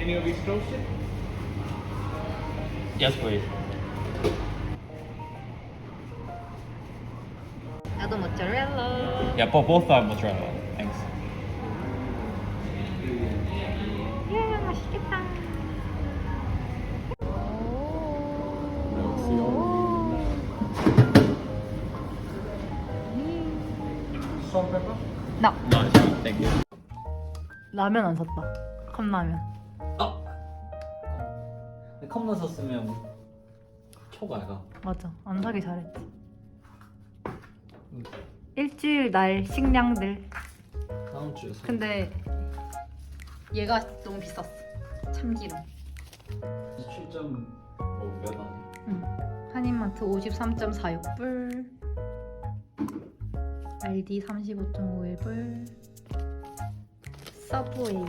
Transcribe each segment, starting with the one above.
Any of these toasted? Yes, please. 나도 모짜렐라. Yeah, but both are mozzarella. Thanks. 예, 맛있겠다. Salt pepper? 나 No, thank you. 라면 안 샀다. 컵라면. 어? 컵 넣었으면 초과가. 맞아. 안 사기 잘했지. 일주일 날 식량들. 다음 주에. 사- 근데 얘가 너무 비쌌어. 참기름. 7.5몇 원. 응. 한인마트 53.46불. 알디 35.51불. 서브웨이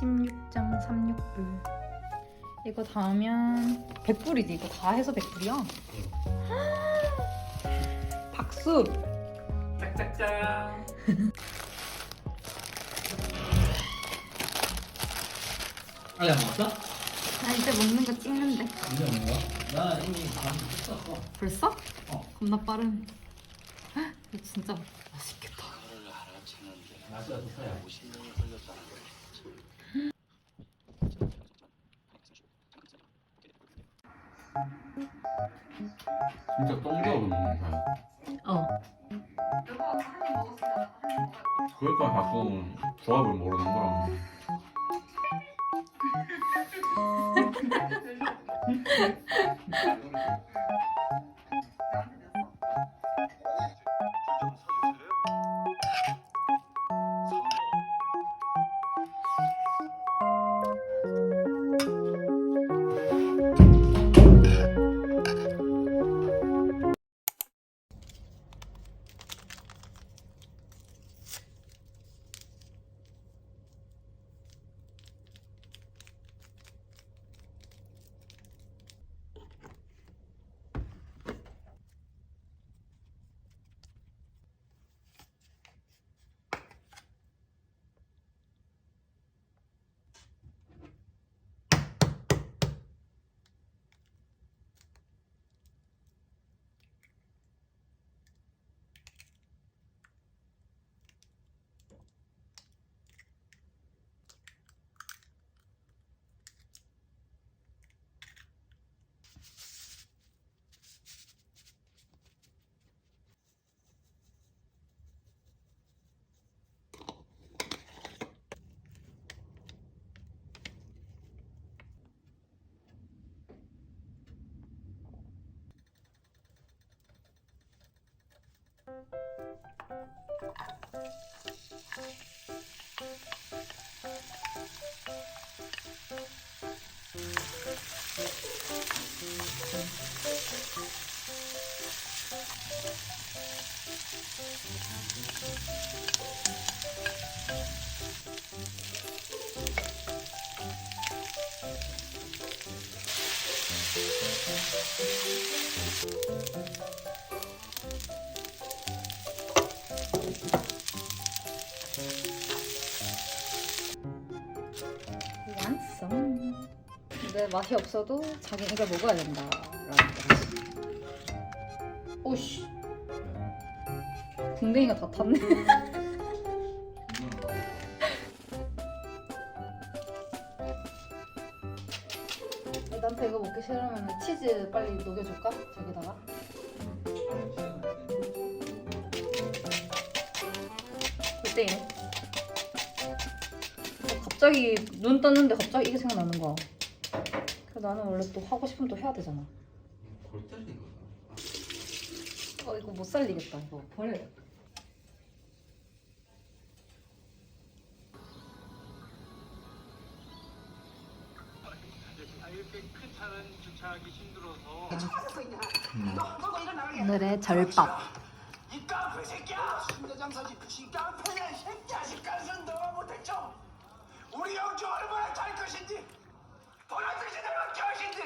16.36불. 이거 다 하면 100불이지. 이거 다 해서 100불이야. 박수. 짝짝짝. 아야 먹었어? 아 이제 먹는 거 찍는데. 이제 먹는 거야? 나 이미 반 했었어. 벌써? 어. 겁나 빠른. 헉, 이거 진짜 맛있겠다. 날씨가 좋다야. 진짜 똥겨우로 먹는 거야. 어. 그러니까 자꾸 조합을 모르는 거라. 완성. 근데 맛이 없어도 자기 이걸 먹어야 된다라는 거지. 오씨. 궁뎅이가 다 탔네. 나한테 이거 먹기 싫으면 치즈 빨리 녹여줄까? 저기다가. 어, 갑자기 눈 떴는데 갑자기 이게 생각나는 거야. 그래서 나는 원래 또 하고 싶으면 또 해야 되잖아. 골 때리는 거야. 어 이거 못 살리겠다. 이거 버려야겠다. 오늘의 절밥. 이 깡패 새끼야! 순대장사지 이 깡패냐 이 새끼야! 식가스는 너가 못했죠? 우리 영주 얼마나 잘 것인지 보여주시 내가 것인지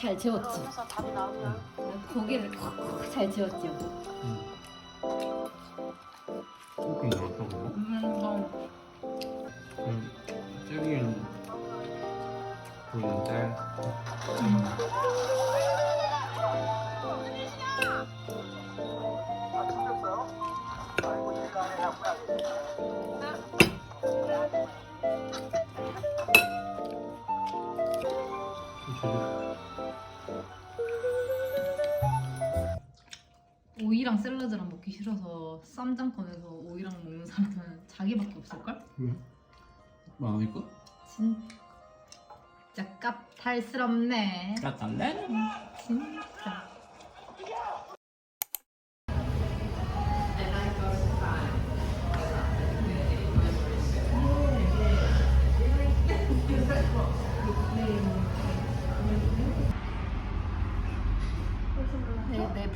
잘 지웠지? 그래서 답이 나오면 고기를 콕콕 잘 지웠지? 조금 그렇다고 음, 음, 찌개는 보이는데 아 챙겼어요? 아이고 제가 안 해놨구나 오이랑 샐러드랑 먹기 싫어서 쌈장 꺼내서 오이랑 먹는 사람은 자기밖에 없을걸? 많으니까? 진짜 깝탈스럽네 깜짝네. 진짜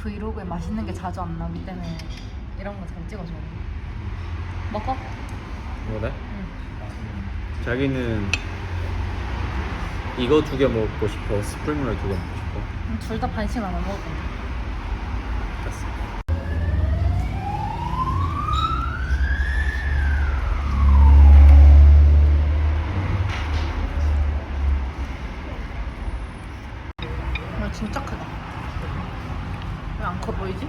브이로그에 맛있는 게 자주 안 나오기 때문에 이런 거 잘 찍어줘 먹어? 뭐래? 자기는 이거 두 개 먹고 싶어 스프링롤 두개 먹고 싶어? 둘 다 반씩 나눠 먹을 건데. 됐어 나 진짜 크다. 왜 안 커 보이지?